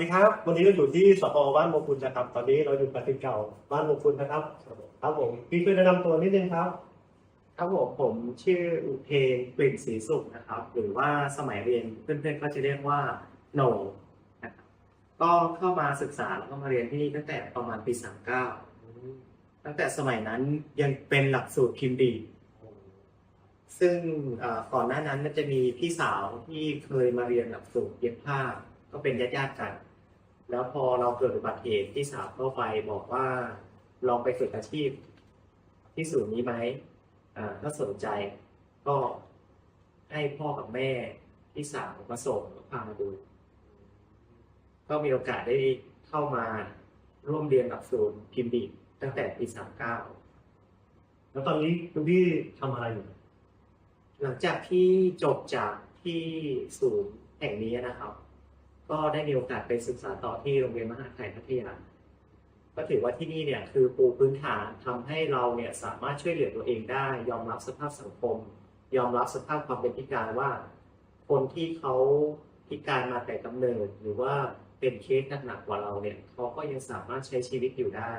ดีครับ วันนี้เราอยู่ที่สปบ้านโมกุลนะครับ ตอนนี้เราอยู่กับสิษย์เก่าบ้านโมกุลนะครับ ครับผมพี่ช่วยแนะนำตัวนิดนึงครับ ครับผมผมชื่ออุเทนกลิ่นศรีสุขนะครับ หรือว่าสมัยเรียนเพื่อนๆก็จะเรียกว่าโหนงนะครับก็เข้ามาศึกษาแล้วก็มาเรียนที่นี่ตั้งแต่ประมาณปี39ตั้งแต่สมัยนั้นยังเป็นหลักสูตรพิมดีซึ่งเอ่อก่อนหน้านั้นมันจะมีพี่สาวที่เคยมาเรียนหลักสูตรเย็บผ้าก็เป็นญาติๆกัน แล้วพอเราเกิดอุบัติเหตุพี่สาวเข้าไปบอกว่าลองไปฝึกอาชีพที่ศูนย์นี้ไหมอ่าถ้าสนใจก็ให้พ่อกับแม่พี่สาวมาส่งแล้วพามาดู ก็มีโอกาสได้เข้ามาร่วมเรียนหลักสูตรพิมพ์ดีดตั้งแต่ปีสามเก้าแล้วตอนนี้คุณพี่ทำอะไรอยู่ หลังจากที่จบจากที่ศูนย์แห่งนี้นะครับ ก็ได้มีโอกาสไปศึกษาต่อที่โรงเรียนมหาไทยพัทยา ก็ถือว่าที่นี่เนี่ยคือปูพื้นฐานทำให้เราเนี่ยสามารถช่วยเหลือตัวเองได้ ยอมรับสภาพสังคม ยอมรับสภาพความเป็นพิการว่า คนที่เขาพิการมาแต่กำเนิดหรือว่าเป็นเคสหนักกว่าเราเนี่ยเขาก็ยังสามารถใช้ชีวิตอยู่ได้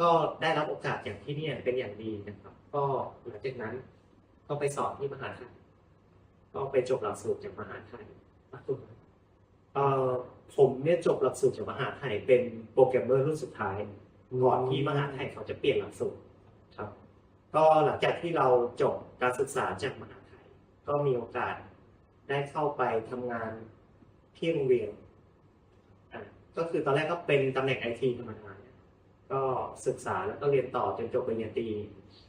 ก็ได้รับโอกาสอย่างที่นี่เป็นอย่างดีนะครับ ก็หลังจากนั้นก็ไปสอนที่มหาไทยก็ไปจบหลักสูตรจากมหาไทยเอ่อ ผมเนี่ยจบหลักสูตรจากมหาไทยเป็นโปรแกรมเมอร์รุ่นสุดท้ายก่อนที่มหาไทยเขาจะเปลี่ยนหลักสูตรครับ ก็หลังจากที่เราจบการศึกษาจากมหาไทย ก็มีโอกาสได้เข้าไปทำงานที่โรงเรียนก็คือตอนแรกก็เป็นตำแหน่งไอทีธรรมดาเนี่ยก็ศึกษาแล้วก็เรียนต่อจนจบปริญญาตรี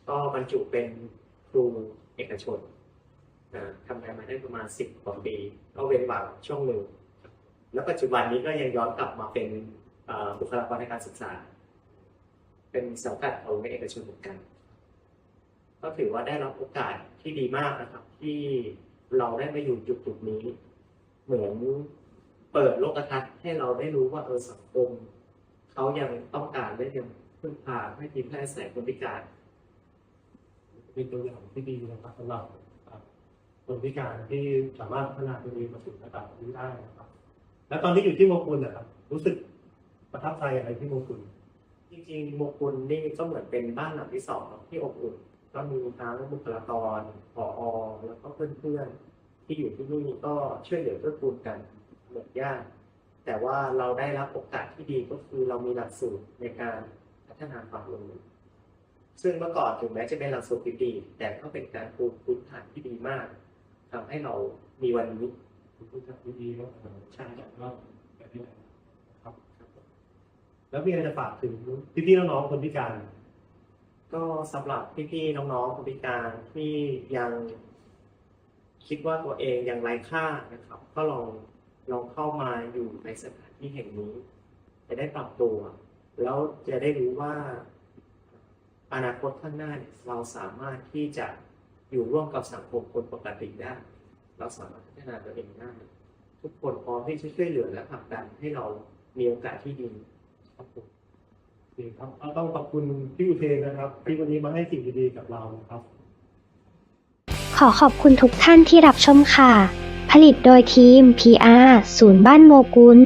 ก็บรรจุเป็นครูเอกชนทำงานมาได้ประมาณสิบกว่าปี ก็เว้นว่างช่วงหนึ่ง แล้วปัจจุบันนี้ก็ยังย้อนกลับมาเป็นบุคลากรในการศึกษา เป็นสังกัดของโรงเรียนเอกชนเหมือนกัน ก็ถือว่าได้รับโอกาสที่ดีมากนะครับ ที่เราได้มาอยู่จุดจุดนี้ เหมือนเปิดโลกทัศน์ให้เราได้รู้ว่าเออสังคมเขายังต้องการได้ยังพึ่งพาให้ทีมแพทย์แสงคนพิการเป็นตัวอย่างที่ดีนะครับสำหรับคนพิการที่สามารถพัฒนาตัวเองมาสู่ระดับนี้ได้นะครับ แล้วตอนที่อยู่ที่โมกุลนะครับ รู้สึกประทับใจอะไรที่โมกุลจริงๆโมกุลนี่ก็เหมือนเป็นบ้านหลังที่สองที่อบอุ่นก็มีทั้งบุคลากรผออแล้วก็เพื่อนๆที่อยู่ที่นี่ก็ช่วยเหลือเพื่อกูลกันเหมือนญาติแต่ว่าเราได้รับโอกาสที่ดีก็คือเรามีหลักสูตรในการพัฒนาความรู้ซึ่งเมื่อก่อนถึงแม้จะเป็นหลักสูตรที่ดี แต่ก็เป็นการปูพื้นฐานที่ดีมากทำให้เรามีวันนี้ รู้จักที่ดีแล้วช่างจากว่าแบบนี้นะครับ แล้วมีอะไรจะฝากถึงพี่ๆน้องๆคนพิการ ก็สำหรับพี่ๆน้องๆคนพิการที่ยังคิดว่าตัวเองยังไร้ค่านะครับ ก็ลองลองเข้ามาอยู่ในสถานที่แห่งนี้ จะได้ปรับตัว แล้วจะได้รู้ว่าอนาคตข้างหน้าเราสามารถที่จะอยู่ร่วมกับสังคมคนปกติได้ เราสามารถพัฒนาตัวเองได้ทุกคนพร้อมที่จะช่วยเหลือและผลักดันให้เรามีโอกาสที่ดีครับผมโอเคครับเอาต้องขอบคุณพี่อุเทนนะครับ ที่วันนี้มาให้สิ่งดีๆกับเรานะครับ ขอขอบคุณทุกท่านที่รับชมค่ะ ผลิตโดยทีม PR ศูนย์บ้านโมกุล